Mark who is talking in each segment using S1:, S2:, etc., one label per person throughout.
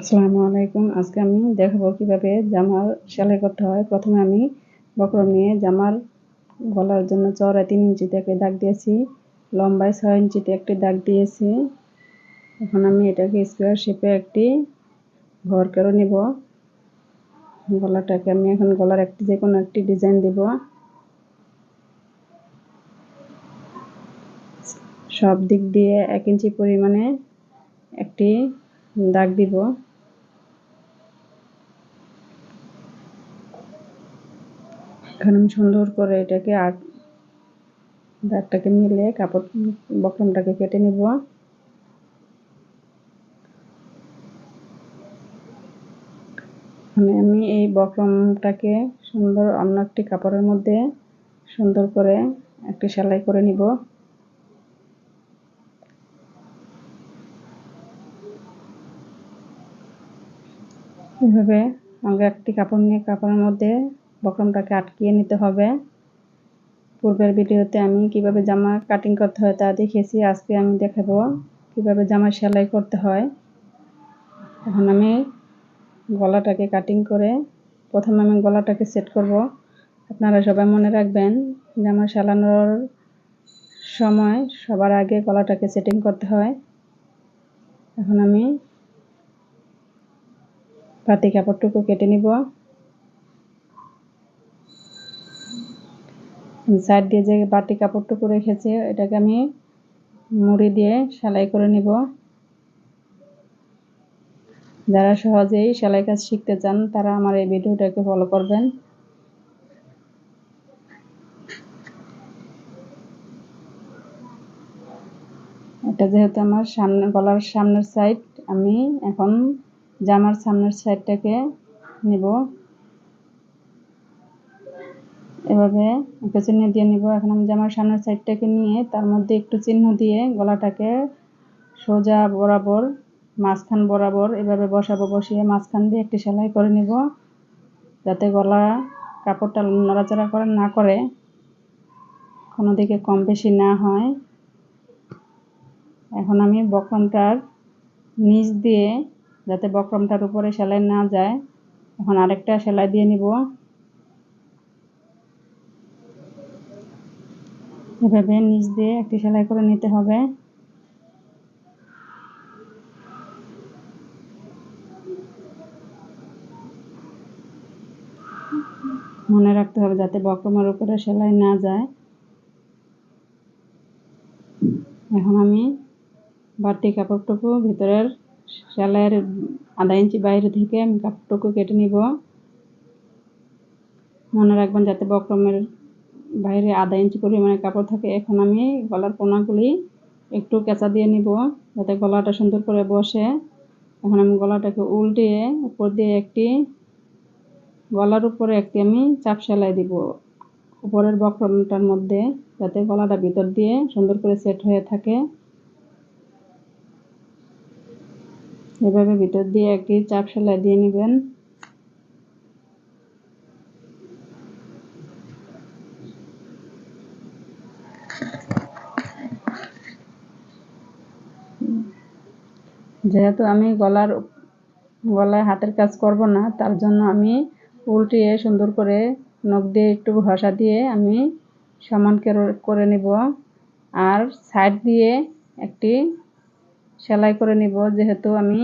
S1: আসসালামু আলাইকুম। আজকে আমি দেখাবো কীভাবে জামার সেলাই করতে হয়। প্রথমে আমি বক্রম নিয়ে জামার গলার জন্য চওড়ায় তিন ইঞ্চিতে একটি দাগ দিয়েছি, লম্বায় ছয় ইঞ্চিতে একটি দাগ দিয়েছি। এখন আমি এটাকে স্কোয়ার শেপে একটি ঘর করে নিব। গলাটাকে আমি এখন গলার একটি যে কোনো একটি ডিজাইন দিব। সব দিক দিয়ে এক ইঞ্চি পরিমাণে একটি দাগ দিব। এখানে আমি সুন্দর করে এটাকে আট দাগটাকে মিলে কাপড় বক্রমটাকে কেটে নিব। এখানে আমি এই বক্রমটাকে সুন্দর অন্য একটি কাপড়ের মধ্যে সুন্দর করে একটি সেলাই করে নিব। এভাবে আমাকে একটি কাপড় নিয়ে কাপড়ের মধ্যে বক্রমটাকে আটকিয়ে নিতে হবে। পূর্বের ভিডিওতে আমি কীভাবে জামা কাটিং করতে হয় তা দেখিয়েছি, আজকে আমি দেখাবো কীভাবে জামা সেলাই করতে হয়। এখন আমি গলাটাকে কাটিং করে প্রথমে আমি গলাটাকে সেট করব। আপনারা সবাই মনে রাখবেন, জামা সেলানোর সময় সবার আগে গলাটাকে সেটিং করতে হয়। এখন আমি পাতি কাপড়টুকু কেটে নিব। সাইড দিয়ে যে বাটি কাপড়টুকু রেখেছি, এটাকে আমি মুড়ি দিয়ে সেলাই করে নিব। যারা সহজেই সেলাই কাজ শিখতে চান, তারা আমার এই ভিডিওটাকে ফলো করবেন। এটা যেহেতু আমার সামনে, গলার সামনের সাইড আমি এখন জামার সামনের সাইডটাকে নিব। এভাবে পেছনে দিয়ে নিব। এখন আমি জামার সামনের সাইডটাকে নিয়ে তার মধ্যে একটু চিহ্ন দিয়ে গলাটাকে সোজা বরাবর, মাঝখান বরাবর এভাবে বসাবো, বসিয়ে মাঝখান দিয়ে একটি সেলাই করে নিব। যাতে গলা কাপড়টা নড়াচড়া করে না করে কোনো দিকে কম বেশি না হয়। এখন আমি বক্রমটার নিচ দিয়ে, যাতে বক্রমটার উপরে সেলাই না যায়, এখন আরেকটা সেলাই দিয়ে নিব। এভাবে নিচ দিয়ে একটি সেলাই করে নিতে হবে? মনে রাখতে হবে যাতে বক্রমের উপরে সেলাই না যায়। এখন আমি বাড়তি কাপড়টুকু ভিতরের সেলাইয়ের আধা ইঞ্চি বাইরে থেকে আমি কাপড়টুকু কেটে নিব। মনে রাখবেন যাতে বক্রমের বাইরে আধা ইঞ্চি পরিমাণে কাপড় থাকে, এখন আমি গলার কোনাগুলি একটু কেঁচা দিয়ে নিব যাতে গলাটা সুন্দর করে বসে। এখন আমি গলাটাকে উল্টিয়ে উপর দিয়ে একটি গলার উপরে একটি আমি চাপ সেলাই দিব উপরের বক্রমটার মধ্যে যাতে গলাটা ভিতর দিয়ে সুন্দর করে সেট হয়ে থাকে। এভাবে ভিতর দিয়ে একটি চাপ সেলাই দিয়ে নেবেন। যেহেতু আমি গলার গলায় হাতের কাজ করব না, তার জন্য আমি উল্টিয়ে সুন্দর করে নখ দিয়ে একটু ঘষা দিয়ে আমি সমান করে নিব। আর সাইড দিয়ে একটি সেলাই করে নিব, যেহেতু আমি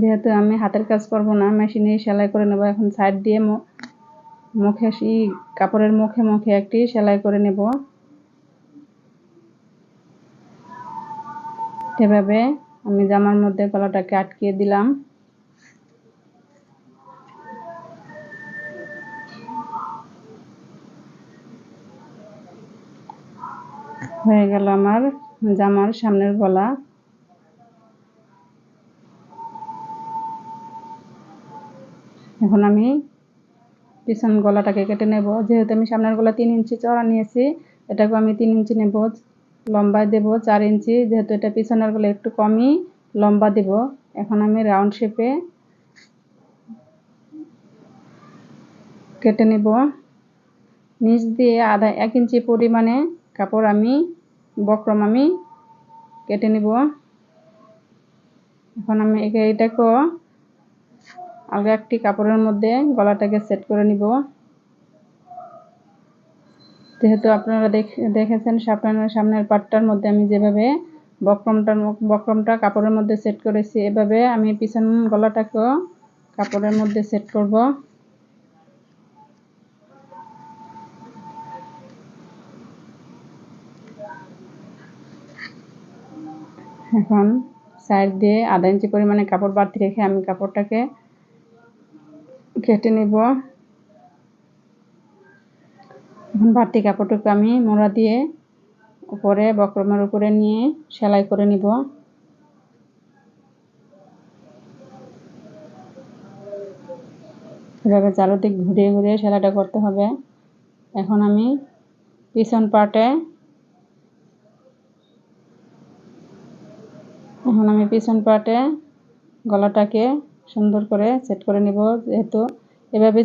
S1: যেহেতু আমি হাতের কাজ করব না মেশিনে সেলাই করে নেব। এখন সাইড দিয়ে মুখে কাপড়ের মুখে মুখে একটি সেলাই করে নেব। এভাবে আমি জামার মধ্যে গলাটাকে আটকিয়ে দিলাম। হয়ে গেল আমার জামার সামনের গলা। এখন আমি পিছন গলাটাকে কেটে নেব। যেহেতু আমি সামনের গলা তিন ইঞ্চি চড়া নিয়েছি এটাকে আমি তিন ইঞ্চি নেব। লম্বায় দেব, চার ইঞ্চি, যেহেতু এটা পিছনের গলা একটু কমই, লম্বা দেব। এখন আমি রাউন্ড শেপে কেটে নেব। নিচ দিয়ে আধা এক ইঞ্চি পরিমাণে কাপড় আমি, বক্রম আমি কেটে নিব। এখন আমি এটাকেও আগে একটি কাপড়ের মধ্যে গলাটাকে সেট করে নিব। যেহেতু আপনারা দেখ- দেখেছেন সামনের সামনের পাটটার মধ্যে আমি যেভাবে বক্রমটার বক্রমটা কাপড়ের মধ্যে সেট করেছি, এভাবে আমি পিছন গলাটাকেও কাপড়ের মধ্যে সেট করব। এখন সাইড দিয়ে আধা ইঞ্চি পরিমাণে কাপড় বাড়তি রেখে আমি কাপড়টাকে কেটে নেব। এখন বাড়তি কাপড়টুকু আমি মোড়া দিয়ে উপরে, বক্রমের উপরে নিয়ে সেলাই করে নিব। এভাবে চারোদিক ঘুরিয়ে ঘুরিয়ে সেলাইটা করতে হবে। এখন আমি পিছন পার্টে এখন আমি পিছন পার্টে গলাটাকে সুন্দর করে সেট করে নিব যেহেতু এভাবে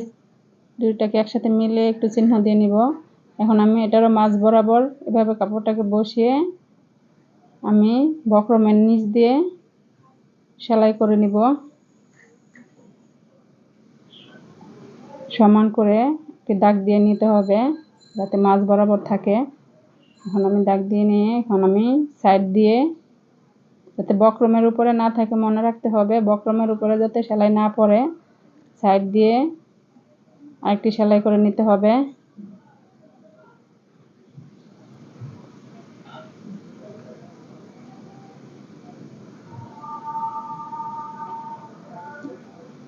S1: দুইটাকে একসাথে মিলে একটু চিহ্ন দিয়ে নিব। এখন আমি এটারও মাছ বরাবর এভাবে কাপড়টাকে বসিয়ে আমি বক্রমের নিচ দিয়ে সেলাই করে নিব। সমান করে একটি দাগ দিয়ে নিতে হবে যাতে মাছ বরাবর থাকে। এখন আমি দাগ দিয়ে নিয়ে এখন আমি সাইড দিয়ে যাতে বক্রমের উপরে না থাকে মনে রাখতে হবে। বক্রমের উপরে যাতে সেলাই না পড়ে, সাইড দিয়ে আরেকটি সেলাই করে নিতে হবে।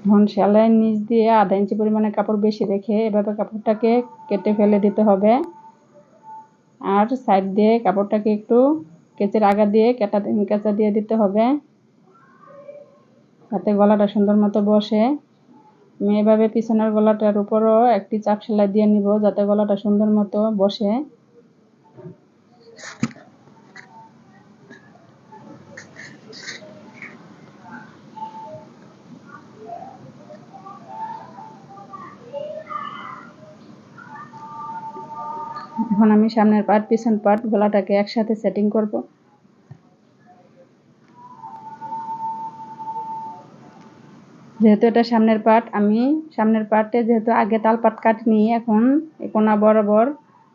S1: এখন সেলাইয়ের নিচ দিয়ে আধা ইঞ্চি পরিমাণে কাপড় বেশি রেখে এভাবে কাপড়টাকে কেটে ফেলে দিতে হবে। আর সাইড দিয়ে কাপড়টাকে একটু কেচের আগা দিয়ে কেটা কেঁচা দিয়ে দিতে হবে। যাতে গলাটা সুন্দর মতো বসে। এভাবে পিছনের গলাটার উপরও একটি চাপ সেলাই দিয়ে নিব, যাতে গলাটা সুন্দর মতো বসে। এখন আমি সামনের পার্ট, পিছন পার্ট, গলাটাকে একসাথে সেটিং করব। যেহেতু এটা সামনের পার্ট আমি সামনের পার্টে যেহেতু আগে তাল পাট কাটিনি, এখন কোনা বরাবর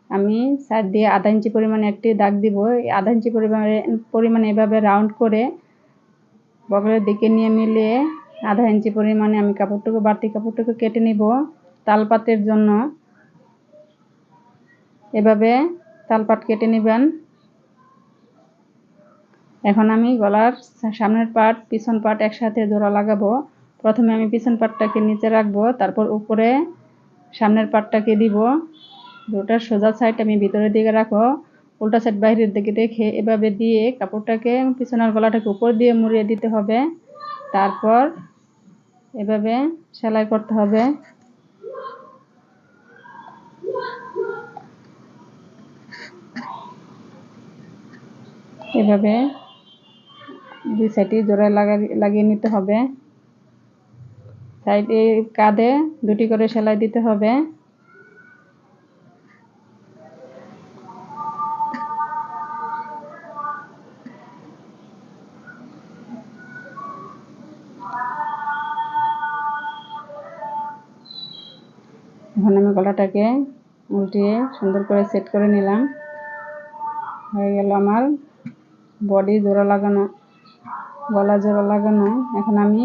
S1: আমি সাইড দিয়ে আধা ইঞ্চি পরিমাণে একটি দাগ দিব। এই আধা ইঞ্চি পরিমাণে পরিমাণে এভাবে রাউন্ড করে বগলের দিকে নিয়ে মিলিয়ে আধা ইঞ্চি পরিমাণে আমি কাপড়টুকু, বাড়তি কাপড়টুকু কেটে নিব তালপাতের জন্য। এভাবে তালপাট কেটে নেবেন। এখন আমি গলার সামনের পাট, পিছন পাট একসাথে জোড়া লাগাবো। প্রথমে আমি পিছন পাটটাকে নিচে রাখব, তারপর উপরে সামনের পাটটাকে দিব। দুটার সোজা সাইড আমি ভিতরের দিকে রাখো। উল্টা সাইড বাইরের দিকে রেখে এভাবে দিয়ে কাপড়টাকে পিছনের গলাটাকে উপর দিয়ে মুড়িয়ে দিতে হবে। তারপর এভাবে সেলাই করতে হবে। এভাবে দুই সাইডে জোড়া লাগিয়ে নিতে হবে। সাইডে কাঁধে দুটি করে সেলাই দিতে হবে। এখন আমি গলাটাকে উল্টিয়ে সুন্দর করে সেট করে নিলাম। হয়ে গেল আমার বডি জোড়া লাগানো, গলা জোড়া লাগানো। এখন আমি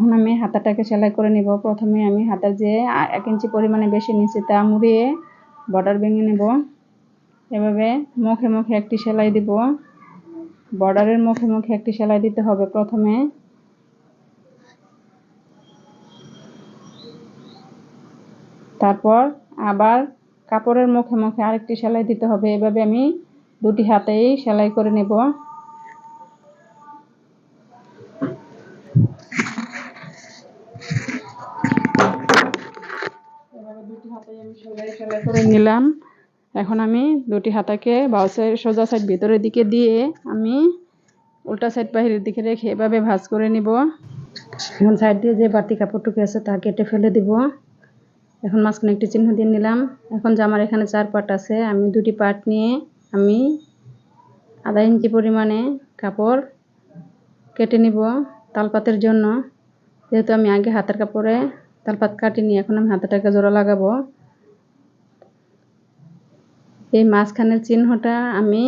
S1: এখন আমি হাতাটাকে সেলাই করে নিব। প্রথমে আমি হাতার যে এক ইঞ্চি পরিমাণে বেশি নিচে তা মুড়িয়ে বর্ডার ভেঙে নেব। এভাবে মুখে মুখে একটি সেলাই দিব। বর্ডারের মুখে মুখে একটি সেলাই দিতে হবে প্রথমে। তারপর আবার কাপড়ের মুখে মুখে আরেকটি সেলাই দিতে হবে। এভাবে আমি দুটি হাতেই সেলাই করে নেব দুটি হাতে আমি সেলাই সেলাই করে নিলাম। এখন আমি দুটি হাতাকে বাউ সাইড সোজা সাইড ভিতরের দিকে দিয়ে আমি উল্টা সাইড বাহিরের দিকে রেখে এভাবে ভাঁজ করে নিব। এখন সাইড দিয়ে যে বাড়তি কাপড়টুকু আছে তা কেটে ফেলে দিব। এখন মাঝখানে একটি চিহ্ন দিয়ে নিলাম। এখন জামার এখানে চার পাট আছে, আমি দুটি পাট নিয়ে আমি আধা ইঞ্চি পরিমাণে কাপড় কেটে নিব তালপাতের জন্য। যেহেতু আমি আগে হাতের কাপড়ে তালপাত কাটিনি, এখন আমি হাতাটাকে জোড়া লাগাবো। এই মাঝখানের চিহ্নটা আমি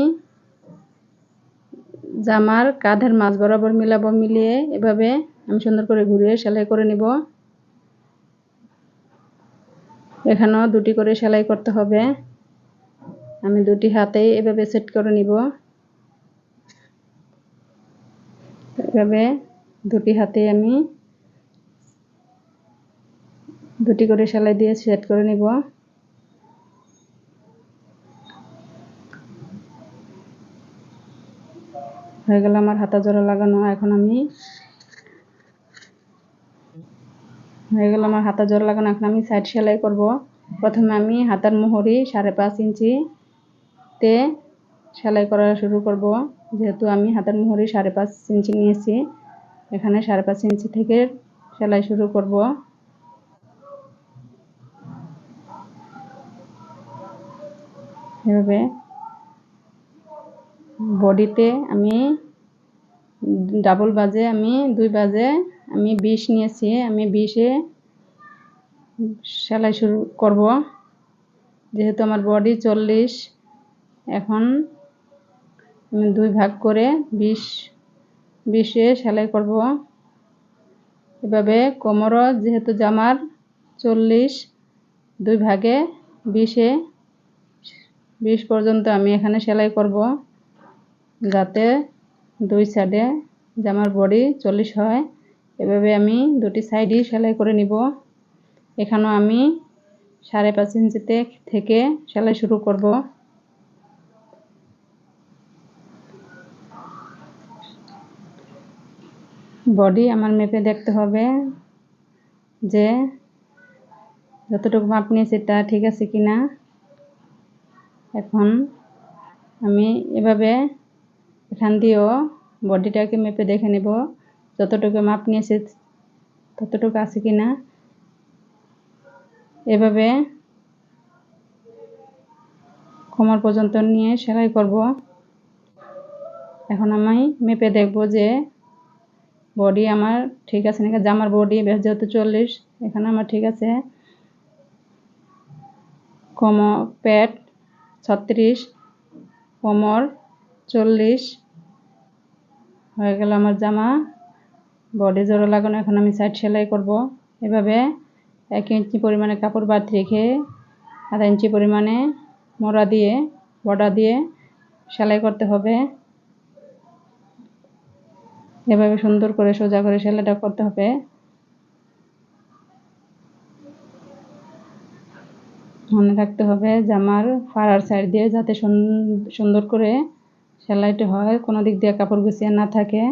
S1: জামার কাঁধের মাছ বরাবর মিলাবো, মিলিয়ে এভাবে আমি সুন্দর করে ঘুরিয়ে সেলাই করে নিব। এখানেও দুটি করে সেলাই করতে হবে। আমি দুটি হাতেই এভাবে সেট করে নিব। এভাবে দুটি হাতে আমি দুটি করে সেলাই দিয়ে সেট করে নিব। হয়ে গেল আমার হাতা জোড়া লাগানো, এখন আমি হয়ে গেল আমার হাতা জোড়া লাগানো, এখন আমি সাইড সেলাই করব। প্রথমে আমি হাতার মোহরি সাড়ে পাঁচ ইঞ্চিতে সেলাই করা শুরু করব। যেহেতু আমি হাতার মোহরি সাড়ে পাঁচ ইঞ্চি নিয়েছি, এখানে সাড়ে পাঁচ ইঞ্চি থেকে সেলাই শুরু করব। এভাবে বডিতে আমি ডাবল বাজে, আমি দুই বাজে, আমি বিষ নিয়েছি, আমি বিশে সেলাই শুরু করব। যেহেতু আমার বডি চল্লিশ, এখন আমি দুই ভাগ করে বিষ বিশে সেলাই করব। এভাবে কোমরও যেহেতু জামার চল্লিশ, দুই ভাগে বিশে বিশ পর্যন্ত আমি এখানে সেলাই করব। যাতে দুই সাইডে জামার বডি চল্লিশ হয়। এভাবে আমি দুটি সাইডই সেলাই করে নিব। এখানেও আমি সাড়ে পাঁচ ইঞ্চিতে থেকে সেলাই শুরু করব। বডি আমার মেপে দেখতে হবে যে যতটুকু মাপ নিয়েছি তা ঠিক আছে কি না এখন আমি এভাবে এখান দিয়েও বডিটাকে মেপে দেখে নেব যতটুকু মাপ নিয়েছে ততটুকু আছে কি না। এভাবে কোমর পর্যন্ত নিয়ে সেলাই করব। এখন আমি মেপে দেখব যে বডি আমার ঠিক আছে নাকি? জামার বডি যেহেতু চল্লিশ, এখানে আমার ঠিক আছে। কোমর প্যাট ছত্রিশ, কোমর চল্লিশ হয়ে গেল আমার জামা। বডি জোড়া লাগানো এখন আমি সাইড সেলাই করব। এভাবে এক ইঞ্চি পরিমাণে কাপড় বাদ রেখে আধা ইঞ্চি পরিমাণে মোড়া দিয়ে, বর্ডার দিয়ে সেলাই করতে হবে। এভাবে সুন্দর করে সোজা করে সেলাইটা করতে হবে। মনে রাখতে হবে জামার ফাড়ার সাইড দিয়ে যাতে সুন্দর করে সেলাইটি হয়, কোনো দিক দিয়ে কাপড় গুছিয়ে না থাকে।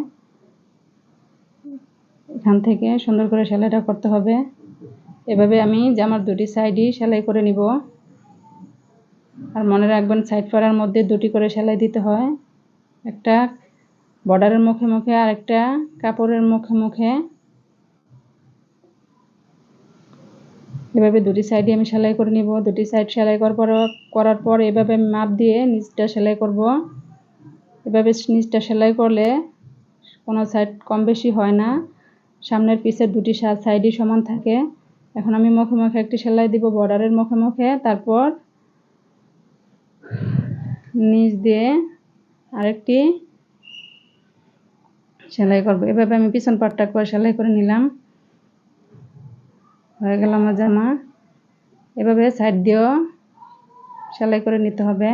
S1: এখান থেকে সুন্দর করে সেলাইটা করতে হবে। এভাবে আমি জামার দুটি সাইডই সেলাই করে নিব। আর মনে রাখবেন, সাইড ফাড়ার মধ্যে দুটি করে সেলাই দিতে হয়। একটা বর্ডারের মুখে মুখে আর একটা কাপড়ের মুখে মুখে। এভাবে দুটি সাইডে আমি সেলাই করে নিব। দুটি সাইড সেলাই করার পর করার পর এভাবে মাপ দিয়ে নিচটা সেলাই করব। এভাবে নিচটা সেলাই করলে কোনো সাইড কম বেশি হয় না। সামনের পিসের দুটি সাইডই সমান থাকে। এখন আমি মুখে মুখে একটি সেলাই দিব বর্ডারের মুখে মুখে। তারপর নিচ দিয়ে আরেকটি সেলাই করব। এভাবে আমি পিছন পাটটা করে সেলাই করে নিলাম। হয়ে গেল আমার জামা। এভাবে সাইড দিয়েও সেলাই করে নিতে হবে।